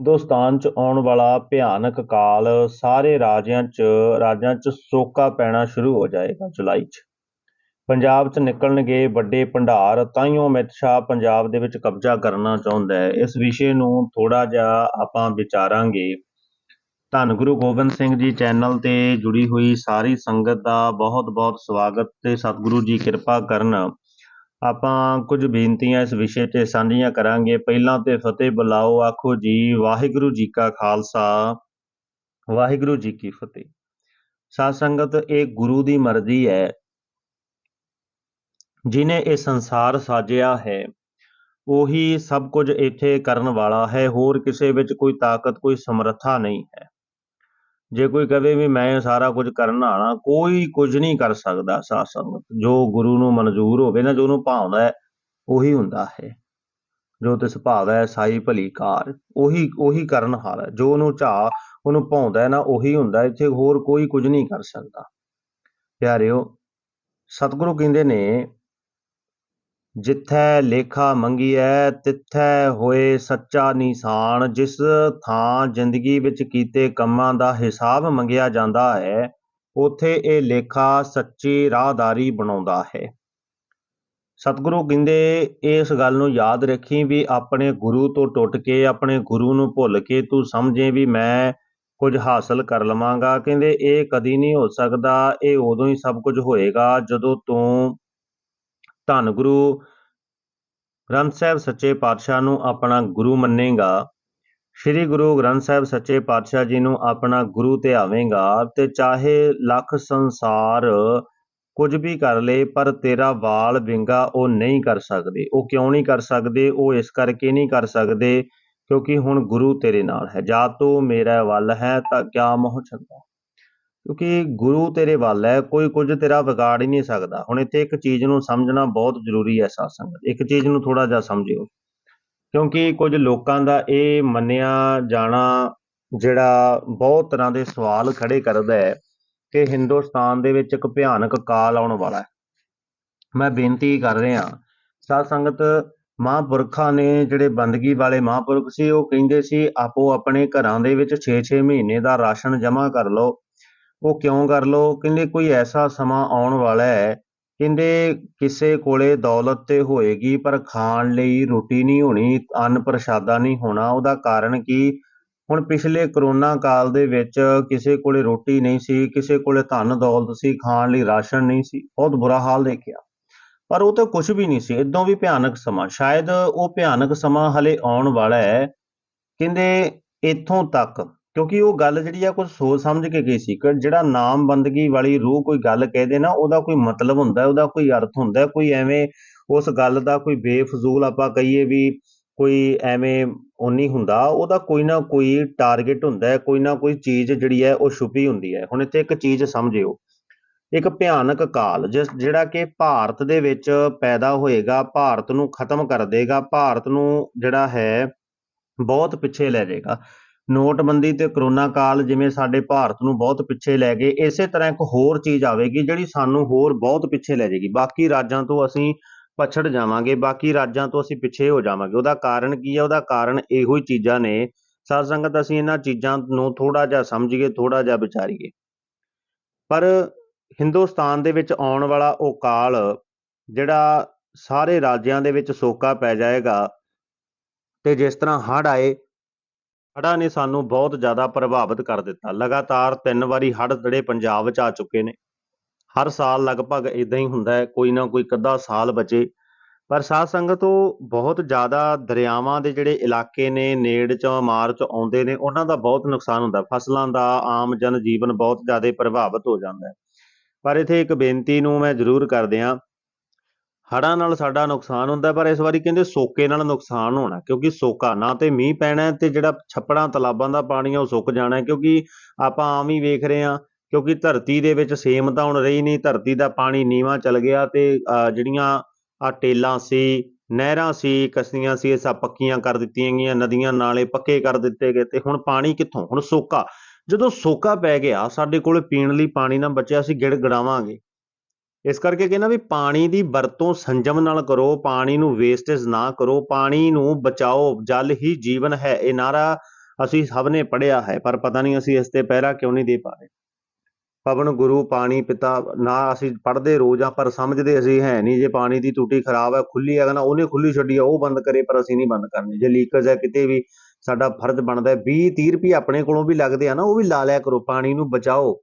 ਹਿੰਦੁਸਤਾਨ 'ਚ ਆਉਣ ਵਾਲਾ ਭਿਆਨਕ ਕਾਲ ਸਾਰੇ ਰਾਜਿਆਂ 'ਚ, ਰਾਜਾਂ 'ਚ ਸੋਕਾ ਪੈਣਾ ਸ਼ੁਰੂ ਹੋ ਜਾਏਗਾ ਜੁਲਾਈ 'ਚ। ਪੰਜਾਬ 'ਚ ਨਿਕਲਣਗੇ ਵੱਡੇ ਭੰਡਾਰ ਤਾਈਓ ਅਮਿਤ ਸ਼ਾਹ ਪੰਜਾਬ ਦੇ ਵਿੱਚ ਕਬਜ਼ਾ ਕਰਨਾ ਚਾਹੁੰਦਾ ਹੈ। ਇਸ ਵਿਸ਼ੇ ਨੂੰ ਥੋੜਾ ਜਿਹਾ ਆਪਾਂ ਵਿਚਾਰਾਂਗੇ। ਧੰਨ ਗੁਰੂ ਗੋਬਿੰਦ ਸਿੰਘ ਜੀ ਚੈਨਲ ਤੇ ਜੁੜੀ ਹੋਈ ਸਾਰੀ ਸੰਗਤ ਦਾ ਬਹੁਤ-ਬਹੁਤ ਸਵਾਗਤ ਤੇ ਸਤਿਗੁਰੂ ਜੀ ਕਿਰਪਾ ਕਰਨ। ਆਪਾਂ ਕੁਝ ਬੇਨਤੀਆਂ ਇਸ ਵਿਸ਼ੇ ਤੇ ਸਾਂਝੀਆਂ ਕਰਾਂਗੇ। ਪਹਿਲਾਂ ਤੇ ਫਤਿਹ ਬੁਲਾਓ, ਆਖੋ ਜੀ, ਵਾਹਿਗੁਰੂ ਜੀ ਕਾ ਖਾਲਸਾ, ਵਾਹਿਗੁਰੂ ਜੀ ਕੀ ਫਤਿਹ। ਸਾਧ ਸੰਗਤ, ਇਹ ਗੁਰੂ ਦੀ ਮਰਜ਼ੀ ਹੈ, ਜਿਨੇ ਇਹ ਸੰਸਾਰ ਸਾਜਿਆ ਹੈ, ਉਹੀ ਸਭ ਕੁਝ ਇੱਥੇ ਕਰਨ ਵਾਲਾ ਹੈ, ਹੋਰ ਕਿਸੇ ਵਿੱਚ ਕੋਈ ਤਾਕਤ, ਕੋਈ ਸਮਰੱਥਾ ਨਹੀਂ ਹੈ। ਜੇ ਕੋਈ ਕਹੇ ਵੀ ਮੈਂ ਸਾਰਾ ਕੁਝ ਕਰਨ ਆਣਾ ਕੋਈ ਕੁਝ ਨਹੀਂ ਕਰ ਸਕਦਾ ਸਾਧ ਸੰਗਤ। ਜੋ ਗੁਰੂ ਨੂੰ ਮਨਜ਼ੂਰ ਹੋਵੇ ਨਾ, ਜੋ ਉਹਨੂੰ ਭਾਉਂਦਾ ਹੈ, ਉਹੀ ਹੁੰਦਾ ਹੈ। ਜੋ ਤਿਸ ਭਾਵੈ ਸਾਈ ਭਲੀ ਕਾਰ, ਉਹੀ ਉਹੀ ਕਰਨ ਹਾਲ ਹੈ। ਜੋ ਉਹਨੂੰ ਚਾਹ ਉਹਨੂੰ ਭਾਉਂਦਾ ਹੈ ਨਾ, ਉਹੀ ਹੁੰਦਾ ਇੱਥੇ ਹੋਰ ਕੋਈ ਕੁਝ ਨਹੀਂ ਕਰ ਸਕਦਾ। ਪਿਆਰਿਓ, ਸਤਿਗੁਰੂ ਕਹਿੰਦੇ ਨੇ ਜਿੱਥੈ ਲੇਖਾ ਮੰਗੀਐ, ਤਿੱਥੈ ਹੋਏ ਸੱਚਾ ਨਿਸ਼ਾਨ। ਜਿਸ ਥਾਂ ਜ਼ਿੰਦਗੀ ਵਿੱਚ ਕੀਤੇ ਕੰਮਾਂ ਦਾ ਹਿਸਾਬ ਮੰਗਿਆ ਜਾਂਦਾ ਹੈ, ਉਥੇ ਇਹ ਲੇਖਾ ਸੱਚੀ ਰਾਹਦਾਰੀ ਬਣਾਉਂਦਾ ਹੈ। ਸਤਿਗੁਰੂ ਕਹਿੰਦੇ, ਇਸ ਗੱਲ ਨੂੰ ਯਾਦ ਰੱਖੀ ਵੀ ਆਪਣੇ ਗੁਰੂ ਤੋਂ ਟੁੱਟ ਕੇ, ਆਪਣੇ ਗੁਰੂ ਨੂੰ ਭੁੱਲ ਕੇ ਤੂੰ ਸਮਝੇ ਵੀ ਮੈਂ ਕੁਝ ਹਾਸਲ ਕਰ ਲਵਾਂਗਾ। ਕਹਿੰਦੇ, ਇਹ ਕਦੀ ਨਹੀਂ ਹੋ ਸਕਦਾ, ਇਹ ਉਦੋਂ ਹੀ ਸਭ ਕੁਝ ਹੋਏਗਾ ਜਦੋਂ ਤੂੰ ਧੰਨ ਗੁਰੂ। ਗ੍ਰੰਥ ਸਾਹਿਬ ਸੱਚੇ ਪਾਤਸ਼ਾਹ ਨੂੰ ਆਪਣਾ ਗੁਰੂ ਮੰਨੇਗਾ। ਸ੍ਰੀ ਗੁਰੂ ਗ੍ਰੰਥ ਸਾਹਿਬ ਸੱਚੇ ਪਾਤਸ਼ਾਹ ਜੀ ਨੂੰ ਆਪਣਾ ਗੁਰੂ ਤੇ ਧਿਆਵੇਂਗਾ ਤੇ ਚਾਹੇ ਲੱਖ ਸੰਸਾਰ ਕੁਝ ਵੀ ਕਰ ਲੇ, ਪਰ ਤੇਰਾ ਵਾਲ ਵਿੰਗਾ ਉਹ ਨਹੀਂ ਕਰ ਸਕਦੇ। ਉਹ ਕਿਉਂ ਨਹੀਂ ਕਰ ਸਕਦੇ? ਉਹ ਇਸ ਕਰਕੇ ਨਹੀਂ ਕਰ ਸਕਦੇ ਕਿਉਂਕਿ ਹੁਣ ਗੁਰੂ ਤੇਰੇ ਨਾਲ ਹੈ। ਜਾਂ ਤੂੰ ਮੇਰਾ ਵੱਲ ਹੈ ਤਾਂ ਕਿਆ ਮੋਹ ਛੱਡਾ? ਕਿਉਂਕਿ ਗੁਰੂ ਤੇਰੇ ਵੱਲ ਹੈ, ਕੋਈ ਕੁਝ ਤੇਰਾ ਵਿਗਾੜ ਹੀ ਨਹੀਂ ਸਕਦਾ। ਹੁਣ ਇੱਥੇ ਇੱਕ ਚੀਜ਼ ਨੂੰ ਸਮਝਣਾ ਬਹੁਤ ਜ਼ਰੂਰੀ ਹੈ ਸਾਧ ਸੰਗਤ ਇੱਕ ਚੀਜ਼ ਨੂੰ ਥੋੜਾ ਜਿਹਾ ਸਮਝਿਓ। ਕਿਉਂਕਿ ਕੁਝ ਲੋਕਾਂ ਦਾ ਇਹ ਮੰਨਿਆ ਜਾਣਾ ਜਿਹੜਾ ਬਹੁਤ ਤਰ੍ਹਾਂ ਦੇ ਸਵਾਲ ਖੜੇ ਕਰਦਾ ਹੈ ਕਿ ਹਿੰਦੁਸਤਾਨ ਦੇ ਵਿੱਚ ਇੱਕ ਭਿਆਨਕ ਕਾਲ ਆਉਣ ਵਾਲਾ ਹੈ। ਮੈਂ ਬੇਨਤੀ ਕਰ ਰਿਹਾ ਸਾਧ ਸੰਗਤ ਮਹਾਂਪੁਰਖਾਂ ਨੇ ਜਿਹੜੇ ਬੰਦਗੀ ਵਾਲੇ ਮਹਾਂਪੁਰਖ ਸੀ, ਉਹ ਕਹਿੰਦੇ ਸੀ, ਆਪੋ ਆਪਣੇ ਘਰਾਂ ਦੇ ਵਿੱਚ 6-6 ਮਹੀਨੇ ਦਾ ਰਾਸ਼ਨ ਜਮ੍ਹਾਂ ਕਰ ਲਓ। ਉਹ ਕਿਉਂ ਕਰ ਲਓ? ਕਹਿੰਦੇ ਕੋਈ ਐਸਾ ਸਮਾਂ ਆਉਣ ਵਾਲਾ ਹੈ, ਕਹਿੰਦੇ ਕਿਸੇ ਕੋਲੇ ਦੌਲਤ ਤੇ ਹੋਏਗੀ, ਪਰ ਖਾਣ ਲਈ ਰੋਟੀ ਨਹੀਂ ਹੋਣੀ ਅੰਨ ਪ੍ਰਸ਼ਾਦਾ ਨਹੀਂ ਹੋਣਾ। ਉਹਦਾ ਕਾਰਨ ਕੀ? ਹੁਣ ਪਿਛਲੇ ਕਰੋਨਾ ਕਾਲ ਦੇ ਵਿੱਚ ਕਿਸੇ ਕੋਲੇ ਰੋਟੀ ਨਹੀਂ ਸੀ, ਕਿਸੇ ਕੋਲੇ ਧਨ ਦੌਲਤ ਸੀ, ਖਾਣ ਲਈ ਰਾਸ਼ਨ ਨਹੀਂ ਸੀ। ਬਹੁਤ ਬੁਰਾ ਹਾਲ ਦੇਖਿਆ। ਪਰ ਉਹ ਤਾਂ ਕੁਝ ਵੀ ਨਹੀਂ ਸੀ, ਇਦੋਂ ਵੀ ਭਿਆਨਕ ਸਮਾਂ। ਸ਼ਾਇਦ ਉਹ ਭਿਆਨਕ ਸਮਾਂ ਹਲੇ ਆਉਣ ਵਾਲਾ ਹੈ, ਕਹਿੰਦੇ ਇੱਥੋਂ ਤੱਕ। ਕਿਉਂਕਿ ਉਹ ਗੱਲ ਜਿਹੜੀ ਆ ਕੁਝ ਸੋਚ ਸਮਝ ਕੇ ਗਈ ਸੀ। ਕਿ ਜਿਹੜਾ ਨਾਮ ਬੰਦਗੀ ਵਾਲੀ ਰੂਹ ਕੋਈ ਗੱਲ ਕਹਿ ਦੇ ਨਾ, ਉਹਦਾ ਕੋਈ ਮਤਲਬ ਹੁੰਦਾ, ਉਹਦਾ ਕੋਈ ਅਰਥ ਹੁੰਦਾ, ਕੋਈ ਐਵੇਂ ਉਸ ਗੱਲ ਦਾ ਕੋਈ ਬੇਫਜ਼ੂਲ ਆਪਾਂ ਕਹੀਏ ਵੀ ਕੋਈ ਐਵੇਂ ਉਹ ਨਹੀਂ ਹੁੰਦਾ। ਉਹਦਾ ਕੋਈ ਨਾ ਕੋਈ ਟਾਰਗੇਟ ਹੁੰਦਾ ਹੈ ਕੋਈ ਨਾ ਕੋਈ ਚੀਜ਼ ਜਿਹੜੀ ਹੈ, ਉਹ ਛੁਪੀ ਹੁੰਦੀ ਹੈ। ਹੁਣ ਇੱਥੇ ਇੱਕ ਚੀਜ਼ ਸਮਝਿਓ। ਇੱਕ ਭਿਆਨਕ ਕਾਲ, ਜਿਸ ਜਿਹੜਾ ਕਿ ਭਾਰਤ ਦੇ ਵਿੱਚ ਪੈਦਾ ਹੋਏਗਾ, ਭਾਰਤ ਨੂੰ ਖਤਮ ਕਰ ਦੇਗਾ, ਭਾਰਤ ਨੂੰ ਜਿਹੜਾ ਹੈ, ਬਹੁਤ ਪਿੱਛੇ ਲੈ ਜਾਏਗਾ। ਨੋਟਬੰਦੀ ਤੇ ਕਰੋਨਾ ਕਾਲ ਜਿਵੇਂ ਸਾਡੇ ਭਾਰਤ ਨੂੰ ਬਹੁਤ ਪਿੱਛੇ ਲੈ ਗਏ, ਇਸੇ ਤਰ੍ਹਾਂ ਇੱਕ ਹੋਰ ਚੀਜ਼ ਆਵੇਗੀ ਜਿਹੜੀ ਸਾਨੂੰ ਹੋਰ ਬਹੁਤ ਪਿੱਛੇ ਲੈ ਜਾਏਗੀ। ਬਾਕੀ ਰਾਜਾਂ ਤੋਂ ਅਸੀਂ ਪਛੜ ਜਾਵਾਂਗੇ, ਬਾਕੀ ਰਾਜਾਂ ਤੋਂ ਅਸੀਂ ਪਿੱਛੇ ਹੋ ਜਾਵਾਂਗੇ। ਉਹਦਾ ਕਾਰਨ ਕੀ ਹੈ? ਉਹਦਾ ਕਾਰਨ ਇਹੋ ਹੀ ਚੀਜ਼ਾਂ ਨੇ। ਸਾਧ ਸੰਗਤ ਅਸੀਂ ਇਹਨਾਂ ਚੀਜ਼ਾਂ ਨੂੰ ਥੋੜਾ ਜਿਹਾ ਸਮਝੀਏ ਥੋੜਾ ਜਿਹਾ ਵਿਚਾਰੀਏ। ਪਰ ਹਿੰਦੁਸਤਾਨ ਦੇ ਵਿੱਚ ਆਉਣ ਵਾਲਾ ਉਹ ਕਾਲ, ਜਿਹੜਾ ਸਾਰੇ ਰਾਜਿਆਂ ਦੇ ਵਿੱਚ ਸੋਕਾ ਪੈ ਜਾਏਗਾ ਤੇ ਜਿਸ ਤਰ੍ਹਾਂ ਹੜ੍ਹ ਆਏ ਹੜ੍ਹਾਂ ਨੇ ਸਾਨੂੰ ਬਹੁਤ ਜ਼ਿਆਦਾ ਪ੍ਰਭਾਵਿਤ ਕਰ ਦਿੱਤਾ। ਲਗਾਤਾਰ ਤਿੰਨ ਵਾਰੀ ਹੜ੍ਹ ਜਿਹੜੇ ਪੰਜਾਬ ਵਿੱਚ ਆ ਚੁੱਕੇ ਨੇ। ਹਰ ਸਾਲ ਲਗਭਗ ਇਦਾਂ ਹੀ ਹੁੰਦਾ ਹੈ, ਕੋਈ ਨਾ ਕੋਈ ਕੱਦਾ ਸਾਲ ਬਚੇ। ਪਰ ਸਾਧ ਸੰਗਤ ਉਹ ਬਹੁਤ ਜ਼ਿਆਦਾ ਦਰਿਆਵਾਂ ਦੇ ਜਿਹੜੇ ਇਲਾਕੇ ਨੇ, ਨੇੜ ਚੋਂ, ਮਾਰ ਚ ਆਉਂਦੇ ਨੇ, ਉਹਨਾਂ ਦਾ ਬਹੁਤ ਨੁਕਸਾਨ ਹੁੰਦਾ। ਫਸਲਾਂ ਦਾ, ਆਮ ਜਨ ਜੀਵਨ ਬਹੁਤ ਜ਼ਿਆਦਾ ਪ੍ਰਭਾਵਿਤ ਹੋ ਜਾਂਦਾ ਪਰ ਇਥੇ ਇੱਕ ਬੇਨਤੀ ਨੂੰ ਮੈਂ ਜ਼ਰੂਰ ਕਰਦਿਆਂ ਹੜ੍ਹਾਂ ਨਾਲ ਸਾਡਾ ਨੁਕਸਾਨ ਹੁੰਦਾ, ਪਰ ਇਸ ਵਾਰੀ ਕਹਿੰਦੇ ਸੋਕੇ ਨਾਲ ਨੁਕਸਾਨ ਹੋਣਾ, ਕਿਉਂਕਿ ਸੋਕਾ ਨਾ ਤੇ ਮੀਂਹ ਪੈਣਾ ਤੇ ਜਿਹੜਾ ਛੱਪੜਾਂ, ਤਲਾਬਾਂ ਦਾ ਪਾਣੀ ਆ ਉਹ ਸੁੱਕ ਜਾਣਾ ਕਿਉਂਕਿ ਆਪਾਂ ਆਮ ਹੀ ਵੇਖ ਰਹੇ ਹਾਂ, ਕਿਉਂਕਿ ਧਰਤੀ ਦੇ ਵਿੱਚ ਸੇਮ ਤਾਂ ਹੁਣ ਰਹੀ ਨਹੀਂ, ਧਰਤੀ ਦਾ ਪਾਣੀ ਨੀਵਾਂ ਚਲ ਗਿਆ ਤੇ ਜਿਹੜੀਆਂ ਆ ਟੇਲਾਂ ਸੀ, ਨਹਿਰਾਂ ਸੀ, ਕਸੀਆਂ ਸੀ, ਇਹ ਸਭ ਪੱਕੀਆਂ ਕਰ ਦਿੱਤੀਆਂ ਗਈਆਂ, ਨਦੀਆਂ ਨਾਲੇ ਪੱਕੇ ਕਰ ਦਿੱਤੇ ਗਏ, ਤੇ ਹੁਣ ਪਾਣੀ ਕਿੱਥੋਂ? ਹੁਣ ਸੋਕਾ, ਜਦੋਂ ਸੋਕਾ ਪੈ ਗਿਆ, ਸਾਡੇ ਕੋਲ ਪੀਣ ਲਈ ਪਾਣੀ ਨਾ ਬਚਿਆ, ਅਸੀਂ ਗਿੜ ਗੜਾਵਾਂਗੇ ਇਸ ਕਰਕੇ ਕਹਿੰਦਾ ਵੀ ਪਾਣੀ ਦੀ ਵਰਤੋਂ ਸੰਜਮ ਨਾਲ ਕਰੋ, ਪਾਣੀ ਨੂੰ ਵੇਸਟੇਜ ਨਾ ਕਰੋ, ਪਾਣੀ ਨੂੰ ਬਚਾਓ, ਜਲ ਹੀ ਜੀਵਨ ਹੈ। ਇਹ ਨਾਰਾ ਅਸੀਂ ਸਭ ਨੇ ਪੜ੍ਹਿਆ ਹੈ, ਪਰ ਪਤਾ ਨਹੀਂ ਅਸੀਂ ਇਸ ਤੇ ਪਹਿਰਾ ਕਿਉਂ ਨਹੀਂ ਦੇ ਪਾ ਰਹੇ। ਪਵਨ ਗੁਰੂ, ਪਾਣੀ ਪਿਤਾ, ਨਾ ਅਸੀਂ ਪੜ੍ਹਦੇ ਰੋਜ਼ ਆ ਪਰ ਸਮਝਦੇ ਅਸੀਂ ਹੈ ਨਹੀਂ। ਜੇ ਪਾਣੀ ਦੀ ਟੂਟੀ ਖਰਾਬ ਹੈ ਖੁੱਲੀ ਹੈ ਨਾ ਉਹਨੇ ਖੁੱਲੀ ਛੱਡੀ ਆ, ਉਹ ਬੰਦ ਕਰੇ, ਪਰ ਅਸੀਂ ਨਹੀਂ ਬੰਦ ਕਰਨੀ। ਜੇ ਲੀਕੇਜ ਹੈ, ਕਿਤੇ ਵੀ ਸਾਡਾ ਫਰਜ਼ ਬਣਦਾ ਹੈ 20 30 ਰੁਪਏ ਆਪਣੇ ਕੋਲੋਂ ਵੀ ਲੱਗਦੇ ਆ ਨਾ, ਉਹ ਵੀ ਲਾ ਲਿਆ ਕਰੋ, ਪਾਣੀ ਨੂੰ ਬਚਾਓ।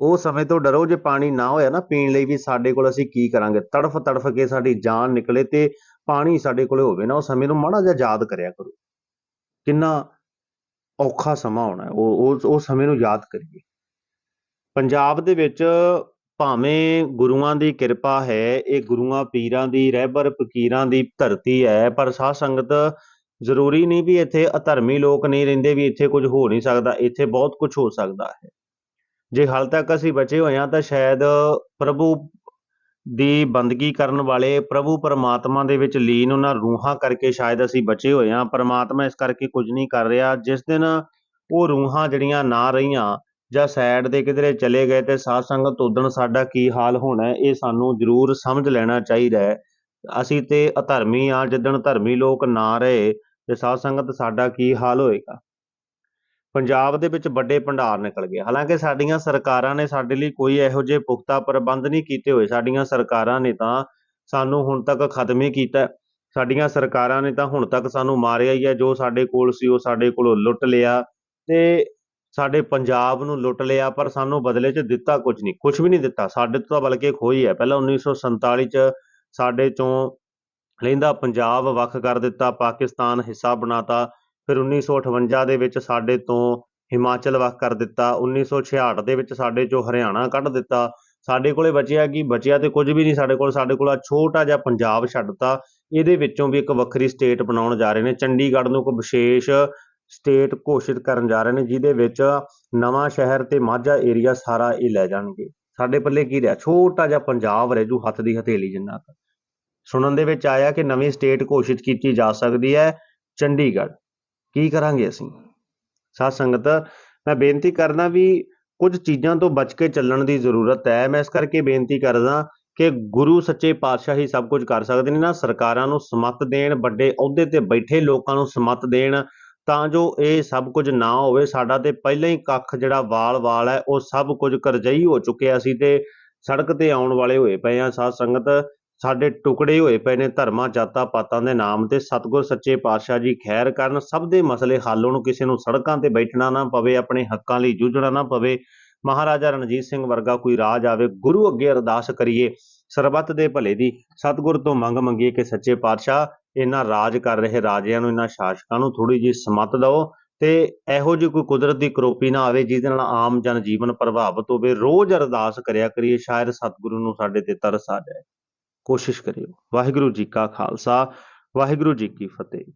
ਉਹ ਸਮੇਂ ਤੋਂ ਡਰੋ, ਜੇ ਪਾਣੀ ਨਾ ਹੋਇਆ ਨਾ ਪੀਣ ਲਈ ਵੀ ਸਾਡੇ ਕੋਲ ਅਸੀਂ ਕੀ ਕਰਾਂਗੇ? ਤੜਫ ਤੜਫ ਕੇ ਸਾਡੀ ਜਾਨ ਨਿਕਲੇ ਤੇ ਪਾਣੀ ਸਾਡੇ ਕੋਲੇ ਹੋਵੇ ਨਾ, ਉਹ ਸਮੇਂ ਨੂੰ ਮਾੜਾ ਜਿਹਾ ਯਾਦ ਕਰਿਆ ਕਰੋ। ਕਿੰਨਾ ਔਖਾ ਸਮਾਂ ਹੋਣਾ ਉਹ ਉਹ ਉਹ ਸਮੇਂ ਨੂੰ ਯਾਦ ਕਰੀਏ। ਪੰਜਾਬ ਦੇ ਵਿੱਚ ਭਾਵੇਂ ਗੁਰੂਆਂ ਦੀ ਕਿਰਪਾ ਹੈ, ਇਹ ਗੁਰੂਆਂ ਪੀਰਾਂ ਦੀ, ਰਹਿਬਰ ਫਕੀਰਾਂ ਦੀ ਧਰਤੀ ਹੈ, ਪਰ ਸਾਧ ਸੰਗਤ ਜ਼ਰੂਰੀ ਨਹੀਂ ਵੀ ਇੱਥੇ ਅਧਰਮੀ ਲੋਕ ਨਹੀਂ ਰਹਿੰਦੇ, ਵੀ ਇੱਥੇ ਕੁਝ ਹੋ ਨਹੀਂ ਸਕਦਾ, ਇੱਥੇ ਬਹੁਤ ਕੁਝ ਹੋ ਸਕਦਾ ਹੈ। ਜੇ ਹਾਲ ਤੱਕ ਅਸੀਂ ਬਚੇ ਹੋਏ ਹਾਂ ਤਾਂ ਸ਼ਾਇਦ ਪ੍ਰਭੂ ਦੀ ਬੰਦਗੀ ਕਰਨ ਵਾਲੇ ਪ੍ਰਭੂ ਪਰਮਾਤਮਾ ਦੇ ਵਿੱਚ ਲੀਨ ਉਹਨਾਂ ਰੂਹਾਂ ਕਰਕੇ ਸ਼ਾਇਦ ਅਸੀਂ ਬਚੇ ਹੋਏ ਹਾਂ। ਪਰਮਾਤਮਾ ਇਸ ਕਰਕੇ ਕੁਝ ਨਹੀਂ ਕਰ ਰਿਹਾ। ਜਿਸ ਦਿਨ ਉਹ ਰੂਹਾਂ ਜਿਹੜੀਆਂ ਨਾ ਰਹੀਆਂ ਜਾਂ ਸਾਈਡ ਦੇ ਕਿਧਰੇ ਚਲੇ ਗਏ ਤੇ ਸਾਧ ਸੰਗਤ ਉਦਣ ਸਾਡਾ ਕੀ ਹਾਲ ਹੋਣਾ ਇਹ ਸਾਨੂੰ ਜ਼ਰੂਰ ਸਮਝ ਲੈਣਾ ਚਾਹੀਦਾ ਹੈ। ਅਸੀਂ ਤੇ ਅਧਰਮੀ ਆ ਜਿੱਦਣ ਧਰਮੀ ਲੋਕ ਨਾ ਰਹੇ ਤੇ ਸਾਧ ਸੰਗਤ ਸਾਡਾ ਕੀ ਹਾਲ ਹੋਏਗਾ? ਪੰਜਾਬ ਦੇ ਵਿੱਚ ਵੱਡੇ ਭੰਡਾਰ ਨਿਕਲ ਗਏ। ਹਾਲਾਂਕਿ ਸਾਡੀਆਂ ਸਰਕਾਰਾਂ ਨੇ ਸਾਡੇ ਲਈ ਕੋਈ ਇਹੋ ਜਿਹੇ ਪੁਖਤਾ ਪ੍ਰਬੰਧ ਨਹੀਂ ਕੀਤੇ ਹੋਏ। ਸਾਡੀਆਂ ਸਰਕਾਰਾਂ ਨੇ ਤਾਂ ਸਾਨੂੰ ਹੁਣ ਤੱਕ ਖਤਮ ਹੀ ਕੀਤਾ ਸਾਡੀਆਂ ਸਰਕਾਰਾਂ ਨੇ ਤਾਂ ਹੁਣ ਤੱਕ ਸਾਨੂੰ ਮਾਰਿਆ ਹੀ ਹੈ। ਜੋ ਸਾਡੇ ਕੋਲ ਸੀ ਉਹ ਸਾਡੇ ਕੋਲੋਂ ਲੁੱਟ ਲਿਆ ਤੇ ਸਾਡੇ ਪੰਜਾਬ ਨੂੰ ਲੁੱਟ ਲਿਆ, ਪਰ ਸਾਨੂੰ ਬਦਲੇ 'ਚ ਦਿੱਤਾ ਕੁਝ ਨਹੀਂ। ਕੁਝ ਵੀ ਨਹੀਂ ਦਿੱਤਾ। ਸਾਡੇ ਤੋਂ ਤਾਂ ਬਲਕਿ ਖੋਈ ਹੈ। ਪਹਿਲਾਂ 1947 'ਚ ਸਾਡੇ ਚੋਂ ਲਹਿੰਦਾ ਪੰਜਾਬ ਵੱਖ ਕਰ ਦਿੱਤਾ, ਪਾਕਿਸਤਾਨ ਹਿੱਸਾ ਬਣਾਤਾ। ਫਿਰ 1958 ਦੇ ਵਿੱਚ ਸਾਡੇ ਤੋਂ ਹਿਮਾਚਲ ਵੱਖ ਕਰ ਦਿੱਤਾ 1966 ਦੇ ਵਿੱਚ ਸਾਡੇ ਚੋਂ ਹਰਿਆਣਾ ਕੱਢ ਦਿੱਤਾ। ਸਾਡੇ ਕੋਲੇ ਬਚਿਆ ਕੀ? ਬਚਿਆ ਤੇ ਕੁਝ ਵੀ ਨਹੀਂ ਸਾਡੇ ਕੋਲ। ਸਾਡੇ ਕੋਲ ਆਹ ਛੋਟਾ ਜਿਹਾ ਪੰਜਾਬ ਛੱਡਤਾ ਇਹਦੇ ਵਿੱਚੋਂ ਵੀ ਇੱਕ ਵੱਖਰੀ ਸਟੇਟ ਬਣਾਉਣ ਜਾ ਰਹੇ ਨੇ। ਚੰਡੀਗੜ੍ਹ ਨੂੰ ਇੱਕ ਵਿਸ਼ੇਸ਼ ਸਟੇਟ ਘੋਸ਼ਿਤ ਕਰਨ ਜਾ ਰਹੇ ਨੇ, ਜਿਹਦੇ ਵਿੱਚ ਨਵਾਂ ਸ਼ਹਿਰ ਤੇ ਮਾਝਾ ਏਰੀਆ ਸਾਰਾ ਇਹ ਲੈ ਜਾਣਗੇ। ਸਾਡੇ ਪੱਲੇ ਕੀ ਰਿਹਾ? ਛੋਟਾ ਜਿਹਾ ਪੰਜਾਬ ਰਹਿ ਜੂ ਹੱਥ ਦੀ ਹਥੇਲੀ ਜਿੰਨਾ ਕੁ। ਸੁਣਨ ਦੇ ਵਿੱਚ ਆਇਆ ਕਿ ਨਵੀਂ ਸਟੇਟ ਘੋਸ਼ਿਤ ਕੀਤੀ ਜਾ ਸਕਦੀ ਹੈ ਚੰਡੀਗੜ੍ਹ। ਕੀ ਕਰਾਂਗੇ ਅਸੀਂ? ਸਾਧ ਸੰਗਤ, ਮੈਂ ਬੇਨਤੀ ਕਰਦਾ ਵੀ ਕੁਝ ਚੀਜ਼ਾਂ ਤੋਂ ਬਚ ਕੇ ਚੱਲਣ ਦੀ ਜ਼ਰੂਰਤ ਹੈ। ਮੈਂ ਇਸ ਕਰਕੇ ਬੇਨਤੀ ਕਰਦਾ ਕਿ ਗੁਰੂ ਸੱਚੇ ਪਾਤਸ਼ਾਹ ਹੀ ਸਭ ਕੁਝ ਕਰ ਸਕਦੇ ਨੇ ਨਾ, ਸਰਕਾਰਾਂ ਨੂੰ ਸਮੱਤ ਦੇਣ, ਵੱਡੇ ਅਹੁਦੇ ਤੇ ਬੈਠੇ ਲੋਕਾਂ ਨੂੰ ਸਮੱਤ ਦੇਣ, ਤਾਂ ਜੋ ਇਹ ਸਭ ਕੁਝ ਨਾ ਹੋਵੇ। ਸਾਡਾ ਤੇ ਪਹਿਲਾਂ ਹੀ ਕੱਖ ਜਿਹੜਾ ਵਾਲ-ਵਾਲ ਹੈ, ਉਹ ਸਭ ਕੁਝ ਕਰਜਈ ਹੋ ਚੁੱਕਿਆ ਸੀ ਤੇ ਸੜਕ ਤੇ ਆਉਣ ਵਾਲੇ ਹੋਏ ਪਏ ਆ। ਸਾਧ ਸੰਗਤ ਸਾਡੇ ਟੁਕੜੇ ਹੋਏ ਪਏ ਨੇ ਧਰਮਾਂ, ਜਾਤਾਂ, ਪਾਤਾਂ ਦੇ ਨਾਮ ਤੇ ਸਤਿਗੁਰ, ਸੱਚੇ ਪਾਤਸ਼ਾਹ ਜੀ ਖੈਰ ਕਰਨ, ਸਭ ਦੇ ਮਸਲੇ ਹੱਲ ਹੋਣ, ਕਿਸੇ ਨੂੰ ਸੜਕਾਂ ਤੇ ਬੈਠਣਾ ਨਾ ਪਵੇ, ਆਪਣੇ ਹੱਕਾਂ ਲਈ ਜੂਝਣਾ ਨਾ ਪਵੇ, ਮਹਾਰਾਜਾ ਰਣਜੀਤ ਸਿੰਘ ਵਰਗਾ ਕੋਈ ਰਾਜ ਆਵੇ, ਗੁਰੂ ਅੱਗੇ ਅਰਦਾਸ ਕਰੀਏ, ਸਰਬੱਤ ਦੇ ਭਲੇ ਦੀ, ਸਤਿਗੁਰ ਤੋਂ ਮੰਗ ਮੰਗੀਏ ਕਿ ਸੱਚੇ ਪਾਤਸ਼ਾਹ ਇਹਨਾਂ ਰਾਜ ਕਰ ਰਹੇ ਰਾਜਿਆਂ ਨੂੰ ਇਹਨਾਂ ਸ਼ਾਸਕਾਂ ਨੂੰ ਥੋੜੀ ਜਿਹੀ ਸਮੱਤ ਦਿਓ ਤੇ ਇਹੋ ਜਿਹੀ ਕੋਈ ਕੁਦਰਤ ਦੀ ਕਰੋਪੀ ਨਾ ਆਵੇ, ਜਿਹਦੇ ਨਾਲ ਆਮ ਜਨ ਜੀਵਨ ਪ੍ਰਭਾਵਿਤ ਹੋਵੇ, ਰੋਜ਼ ਅਰਦਾਸ ਕਰਿਆ ਕਰੀਏ, ਸ਼ਾਇਦ ਸਤਿਗੁਰੂ ਨੂੰ ਸਾਡੇ ਤੇ ਤਰਸ ਆ ਜਾਏ। ਕੋਸ਼ਿਸ਼ ਕਰਿਓ। ਵਾਹਿਗੁਰੂ ਜੀ ਕਾ ਖਾਲਸਾ ਵਾਹਿਗੁਰੂ ਜੀ ਕੀ ਫਤਿਹ।